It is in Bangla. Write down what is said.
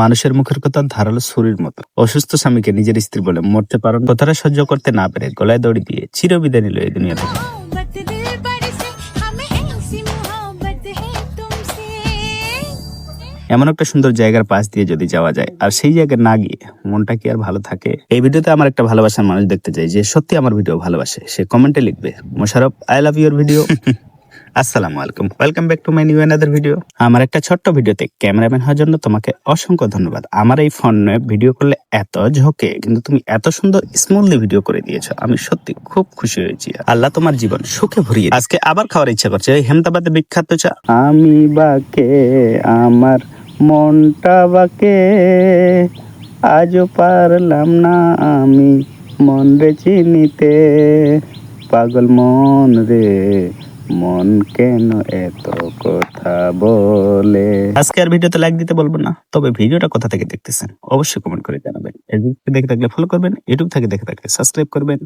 মানুষের মুখের কথা ধারালো শরীর মতো। অসুস্থ স্বামীকে নিজের স্ত্রী বলে মরতে পারেন কথাটা সহ্য করতে না পেরে গলায় দড়ি দিয়ে চিরবিদায় নিল এই দুনিয়া থেকে এমন একটা সুন্দর জায়গার পাশ দিয়ে যদি যাওয়া যায়, আর সেই জায়গায় না গিয়ে মনটা কি আর ভালো থাকে? এই ভিডিওতে আমার একটা ভালোবাসার মানুষ দেখতে চাই, যে সত্যি আমার ভিডিও ভালোবাসে। সে কমেন্টে লিখবে, Mosharraf I love your video আসসালামু আলাইকুম। Welcome back to my new another video আমার একটা ছোট্ট ভিডিওতে ক্যামেরাম্যান হওয়ার জন্য তোমাকে অসংখ্য ধন্যবাদ। আমার এই ফোনে ভিডিও করলে এত ঝোঁকে, কিন্তু তুমি এত সুন্দর স্মুথলি ভিডিও করে দিয়েছ। আমি সত্যি খুব খুশি হয়েছি। আল্লাহ তোমার জীবন সুখে ভরিয়ে আজকে আবার খাওয়ার ইচ্ছা করছে এই হেমদাবাদে বিখ্যাত চা। আমি বাকে, আমার মনটা বাকে, আজও পারলাম না আমি মন রে চিনিতে। পাগল মন রে মন কেন এত কথা বলে? আজকে আর ভিডিওতে লাইক দিতে বলব না, তবে ভিডিওটা কোথা থেকে দেখতেছেন? অবশ্যই কমেন্ট করে জানাবেন। ফেসবুক থেকে দেখে থাকলে ফলো করবেন ইউটিউব থেকে দেখে থাকলে সাবস্ক্রাইব করবেন।